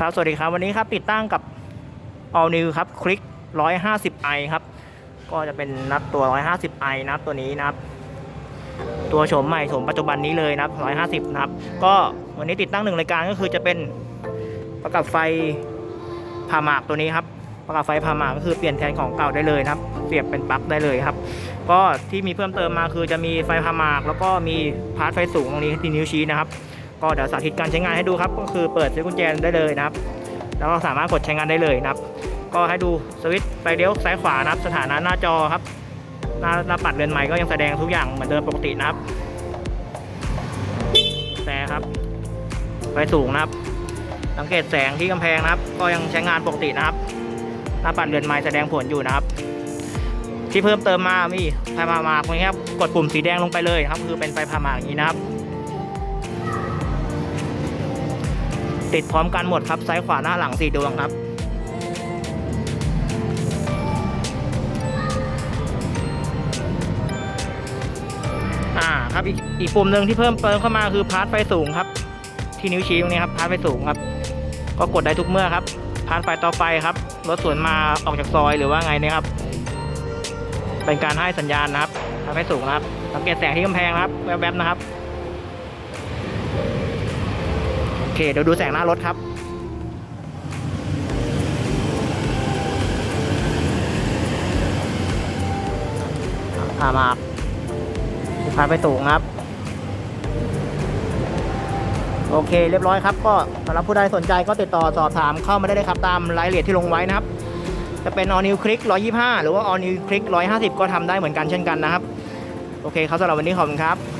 ครับ สวัสดีครับ วันนี้ครับติดตั้งกับ All New ครับ คลิก 150i ครับ ก็จะเป็นนับตัว 150i นับตัวนี้นะครับ ตัวโฉมใหม่โฉมปัจจุบันนี้เลยนะครับ 150 นะครับ ก็วันนี้ติดตั้งหนึ่งรายการก็คือจะเป็นประกับไฟผ่าหมากตัวนี้ครับ ประกับไฟผ่าหมากก็คือเปลี่ยนแทนของเก่าได้เลยนะครับ เสียบเป็นปลั๊กได้เลยครับ ก็ที่มีเพิ่มเติมมาคือจะมีไฟผ่าหมาก แล้วก็มีพาร์ทไฟสูงตรงนี้ที่นิ้วชี้นะครับ ก็เดี๋ยวสาธิตการใช้งานให้ดูครับ ก็คือเปิดใช้กุญแจได้เลยนะครับ แล้วก็สามารถกดใช้งานได้เลยนะครับ ก็ให้ดูสวิตช์ไฟเลี้ยวซ้ายขวานะครับ สถานะหน้าจอครับ หน้าหน้าปัดเรือนใหม่ก็ยังแสดงทุกอย่างเหมือนเดิมปกตินะครับแต่ครับ ไฟสูงนะครับ สังเกตแสงที่กำแพงนะครับ ก็ยังใช้งานปกตินะครับ หน้าปัดเรือนไม้แสดงผลอยู่นะครับที่เพิ่มเติมมามีไฟพามากตรงนี้ครับ กดปุ่มสีแดงลงไปเลยครับ คือเป็นไฟพามากอย่างนี้นะครับ ติดพร้อมกันหมดครับซ้ายขวาหน้าหลังสี่ดวงครับ อ่าครับอีกอีกปุ่มหนึ่งที่เพิ่มเติมเข้ามาคือพาร์ทไฟสูงครับ ที่นิ้วชี้ตรงนี้ครับพาร์ทไฟสูงครับ ก็กดได้ทุกเมื่อครับพาร์ทไฟต่อไฟครับรถสวนมาออกจากซอยหรือว่าไงนี่ยครับ เป็นการให้สัญญาณนะครับพาร์ทไฟสูงนะครับสังเกตแสงที่กำแพงครับแวบๆนะครับ โอ เคเดี๋ยวดูแสงหน้ารถครับพามาพาไปสูงครับ โอเคเรียบร้อยครับ ก็สำหรับผู้ใดสนใจก็ติดต่อสอบถามเข้ามาได้เลยครับตามรายละเอียดที่ลงไว้นะครับ จะเป็น all new click 125 หรือว่า all new click 150 ก็ทำได้เหมือนกันเช่นกันนะครับ โอเคครับสำหรับวันนี้ขอบคุณครับ